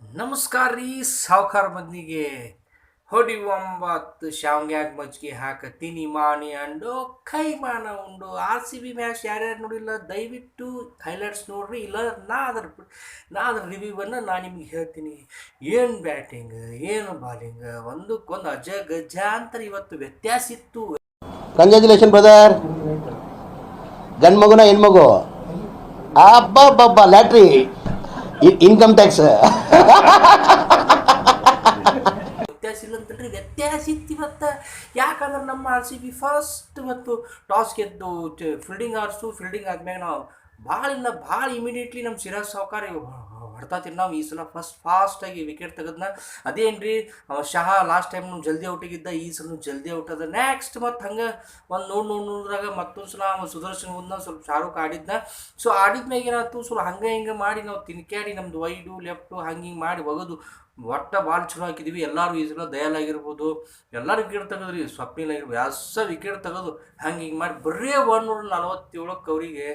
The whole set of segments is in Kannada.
ನಮಸ್ಕಾರ ರೀ, ಸಾವುಕಾರ ಬಂದಿಗೆ ಹೊಡಿ ಒಂಬತ್ತು ಶಾವ್ಗ್ಯಾಗ ಮಜ್ಜಿಗೆ ಹಾಕತ್ತೀನಿ ಮಾನಿ ಅಂಡು ಕೈಮಾನ ಉಂಡು. ಆರ್ ಸಿ ಬಿ ಮ್ಯಾಚ್ ಯಾರ್ಯಾರು ನೋಡಿಲ್ಲ, ದಯವಿಟ್ಟು ಹೈಲೈಟ್ಸ್ ನೋಡ್ರಿ, ಇಲ್ಲ ನಾ ಅದ್ರ ನಾ ಅದ್ರ ರಿವ್ಯೂವನ್ನು ನಾನು ನಿಮ್ಗೆ ಹೇಳ್ತೀನಿ. ಏನು ಬ್ಯಾಟಿಂಗ್, ಏನು ಬಾಲಿಂಗ್, ಒಂದಕ್ಕೊಂದು ಅಜ ಗಜಾಂತರ ಇವತ್ತು ವ್ಯತ್ಯಾಸ ಇತ್ತು. ಕಂಗ್ರ್ಯಾಚುಲೇಷನ್ ಬ್ರದರ್ ಗಂಡು ಮಗುನ ಹೆಣ್ಮಗು ಅಬ್ಬಬ್ಬಬ್ಬ, ಲ್ಯಾಟ್ರಿ. ಇನ್ಕಮ್ ಟ್ಯಾಕ್ಸ್ ಇಲ್ಲ ವ್ಯತ್ಯಾಸ ಇತ್ತು ಇವತ್ತು. ಯಾಕಂದ್ರೆ ನಮ್ಮ ಆರ್ ಸಿ ಬಿ ಫಸ್ಟ್ ಇವತ್ತು ಟಾಸ್ ಗೆದ್ದು ಫೀಲ್ಡಿಂಗ್ ಆರಿಸು ಫೀಲ್ಡಿಂಗ್ ಆದಮೇಲೆ ನಾವು ಭಾಳ ಇಲ್ಲ ಭಾಳ ಇಮಿಡಿಯೇಟ್ಲಿ ನಮ್ಮ ಸಿರಾಜ್ ಸಾವ್ಕಾರ ಹೊಡ್ತಾ ನಾವು ಈ ಸಲ ಫಸ್ಟ್ ಫಾಸ್ಟಾಗಿ ವಿಕೆಟ್ ತೆಗೆದ್ನ. ಅದೇನ್ರಿ ಶಹ ಲಾಸ್ಟ್ ಟೈಮ್ ಜಲ್ದಿ ಔಟಿಗಿದ್ದ ಈ ಸಲ ಜಲ್ದಿ ಔಟ್ ಅದ ನೆಕ್ಸ್ಟ್ ಮತ್ತು ಹಂಗೆ ಒಂದು ನೋಡಿ ನೋಡಿ ನೋಡಿದ್ರಾಗ ಮತ್ತೊಂದು ಸಲ ಸುದರ್ಶನ್ ಹೋದ್ನ ಸ್ವಲ್ಪ ಶಾರುಖ್ ಆಡಿದ್ನ. ಸೊ ಆಡಿದ್ಮ್ಯಾಗ ಏನಾಯ್ತು, ಸ್ವಲ್ಪ ಹಂಗೆ ಹಿಂಗೆ ಮಾಡಿ ನಾವು ತಿನ್ಕ್ಯಾಡಿ ನಮ್ದು ವೈಡು ಲೆಫ್ಟು ಹಂಗೆ ಹಿಂಗೆ ಮಾಡಿ ಒಗದು, ಒಟ್ಟ ಭಾಳ ಚಲೋ ಹಾಕಿದ್ವಿ. ಎಲ್ಲರೂ ಈ ಸಲ ದಯಾಲ್ ಆಗಿರ್ಬೋದು. ಎಲ್ಲರೂ ವಿಕೆಟ್ ತೆಗೆದ್ರಿ, ಸ್ವಪ್ನಿಲ್ ಆಗಿರ್ಬೋದು. ಯಾಸ ವಿಕೆಟ್ ತೆಗೆದು ಹಂಗೆ ಹಿಂಗೆ ಮಾಡಿ, ಬರೀ ಒನ್ನೂರ ನಲ್ವತ್ತೇಳಕ್ಕೆ ಅವರಿಗೆ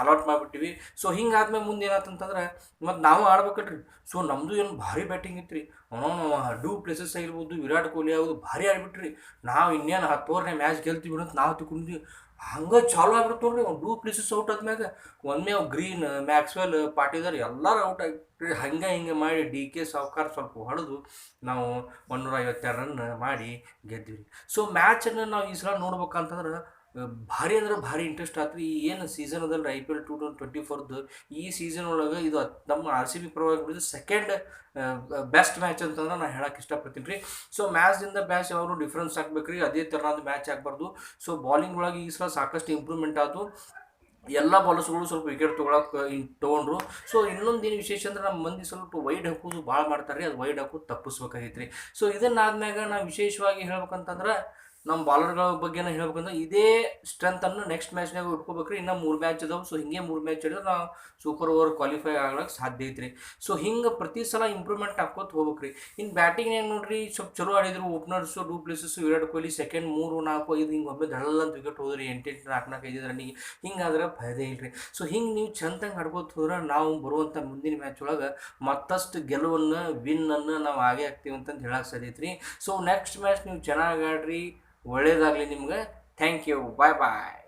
ಅಲಾಟ್ ಮಾಡಿಬಿಟ್ಟಿವಿ. ಸೊ ಹಿಂಗಾದ್ಮೇಲೆ ಮುಂದೆ ಏನಾಯ್ತಂತಂದ್ರೆ ಮತ್ತು ನಾವು ಆಡ್ಬೇಕಲ್ರಿ. ಸೊ ನಮ್ಮದು ಏನು ಭಾರಿ ಬ್ಯಾಟಿಂಗ್ ಇತ್ತು ರೀ ಅವನವನು ಡೂ ಪ್ಲೇಸಸ್ ಆಗಿರ್ಬೋದು, ವಿರಾಟ್ ಕೊಹ್ಲಿ ಆಗೋದು ಭಾರಿ ಆಡಿಬಿಟ್ರಿ. ನಾವು ಇನ್ನೇನು ಹತ್ತು ಓವರ್ನೇ ಮ್ಯಾಚ್ ಗೆಲ್ತೀವಿ ಅಂತ ನಾವು ತಿಳ್ಕೊಂಡ್ವಿ. ಹಂಗೆ ಚಾಲು ಆಗ್ಬಿಡ್ತು ನೋಡ್ರಿ. ಅವ್ನು ಡೂ ಪ್ಲೇಸಸ್ ಔಟ್ ಆದ್ಮ್ಯಾಗ, ಒಮ್ಮೆ ಅವ್ನು ಗ್ರೀನ್ ಮ್ಯಾಕ್ಸ್ವೆಲ್ ಪಾಟಿದಾರ್ ಎಲ್ಲರೂ ಔಟ್ ಆಗಿಬಿಟ್ರಿ. ಹಂಗೆ ಹಿಂಗೆ ಮಾಡಿ ಡಿ ಕೆ ಸಾವ್ಕಾರ್ ಸ್ವಲ್ಪ ಹೊಡೆದು ನಾವು ಒಂದೂರ ಐವತ್ತೆರಡು ರನ್ ಮಾಡಿ ಗೆದ್ವಿ ಸೊ ಮ್ಯಾಚನ್ನು ನಾವು ಈ ಸಲ ನೋಡ್ಬೇಕಂತಂದ್ರೆ ಭಾರಿ ಅಂದ್ರೆ ಭಾರಿ ಇಂಟ್ರೆಸ್ಟ್ ಆಯ್ತು ಈ ಏನು ಸೀಸನ್ ಅದಲ್ಲ I P L two thousand twenty ಫೋರ್ದು ಈ ಸೀಸನ್ ಒಳಗೆ ಇದು ನಮ್ಮ ಆರ್ ಸಿ ಬಿ ಪರವಾಗಿ ಬಿಡಿದು ಸೆಕೆಂಡ್ ಬೆಸ್ಟ್ ಮ್ಯಾಚ್ ಅಂತಂದ್ರೆ ನಾನು ಹೇಳಕ್ಕೆ ಇಷ್ಟಪಡ್ತೀನಿ ರೀ. ಸೊ ಮ್ಯಾಚ್ದಿಂದ ಮ್ಯಾಚ್ ಅವರು ಡಿಫ್ರೆನ್ಸ್ ಆಗಬೇಕು ರೀ ಅದೇ ಥರನಾದ ಮ್ಯಾಚ್ ಆಗಬಾರ್ದು. ಸೊ ಬಾಲಿಂಗ್ ಒಳಗೆ ಈ ಸಲ ಸಾಕಷ್ಟು ಇಂಪ್ರೂವ್ಮೆಂಟ್ ಆಯಿತು ಎಲ್ಲ ಬಾಲರ್ಸ್ಗಳು ಸ್ವಲ್ಪ ವಿಕೆಟ್ ತೊಗೊಳಕ್ಕೆ ತೊಗೊಂಡ್ರು. ಸೊ ಇನ್ನೊಂದು ಏನು ವಿಶೇಷ ಅಂದ್ರೆ ನಮ್ಮ ಮಂದಿ ಸ್ವಲ್ಪ ವೈಡ್ ಹಾಕೋದು ಭಾಳ ಮಾಡ್ತಾರೆ ರೀ ಅದು ವೈಡ್ ಹಾಕೋದು ತಪ್ಪಿಸ್ಬೇಕಾಗೈತೆ ರೀ ಸೊ ಇದನ್ನಾದ್ಮ್ಯಾಗ ನಾವು ವಿಶೇಷವಾಗಿ ಹೇಳ್ಬೇಕಂತಂದ್ರೆ ನಮ್ಮ ಬಾಲರ್ಗಳ ಬಗ್ಗೆನ ಹೇಳ್ಬೇಕಂದ್ರೆ ಇದೇ ಸ್ಟ್ರೆಂತನ್ನು ನೆಕ್ಸ್ಟ್ ಮ್ಯಾಚ್ನಾಗ ಇಟ್ಕೋಬೇಕ್ರಿ ಇನ್ನು ಮೂರು ಮ್ಯಾಚ್ ಅದಾವೆ. ಸೊ ಹಿಂಗೆ ಮೂರು ಮ್ಯಾಚ್ ಹಿಡಿದ್ರೆ ನಾವು ಸೂಪರ್ ಓವರ್ ಕ್ವಾಲಿಫೈ ಆಗ್ಲಕ್ಕೆ ಸಾಧ್ಯ ಐತ್ರಿ. ಸೊ ಹಿಂಗೆ ಪ್ರತಿ ಸಲ ಇಂಪ್ರೂವ್ಮೆಂಟ್ ಹಾಕೋತ ಹೋಗ್ಬೇಕ್ರಿ. ಇನ್ನು ಬ್ಯಾಟಿಂಗ್ ನೋಡ್ರಿ, ಸ್ವಲ್ಪ ಚಲೋ ಆಡಿದ್ರು openers du Plessis Virat Kohli second ಮೂರು, ನಾಲ್ಕು, ಐದು, ಹಿಂಗೆ ಒಮ್ಮೆ ದಳ್ಳ ವಿಕೆಟ್ ಹೋದ್ರಿ ಎಂಟೆಂಟು ನಾಲ್ಕು ನಾಲ್ಕು ಐದು ರನ್ನಿಗೆ ಹಿಂಗಾದ್ರೆ ಫಾಯ್ದೆ ಇಲ್ರಿ. ಸೊ ಹಿಂಗೆ ನೀವು ಚಂದಂಗೆ ಆಡ್ಕೋತ ಹೋದ್ರೆ ನಾವು ಬರುವಂಥ ಮುಂದಿನ ಮ್ಯಾಚ್ ಒಳಗೆ ಮತ್ತಷ್ಟು ಗೆಲುವನ್ನು ವಿನ್ನನ್ನು ನಾವು ಆಗೇ ಆಗ್ತೀವಿ ಅಂತಂದು ಹೇಳಕ್ಕೆ ಸಾಧ್ಯ ಐತ್ರಿ. ಸೊ ನೆಕ್ಸ್ಟ್ ಮ್ಯಾಚ್ ನೀವು ಚೆನ್ನಾಗಿ ಆಡ್ರಿ. ಒಳ್ಳೇದಾಗಲಿ ನಿಮ್ಗೆ. Thank you bye bye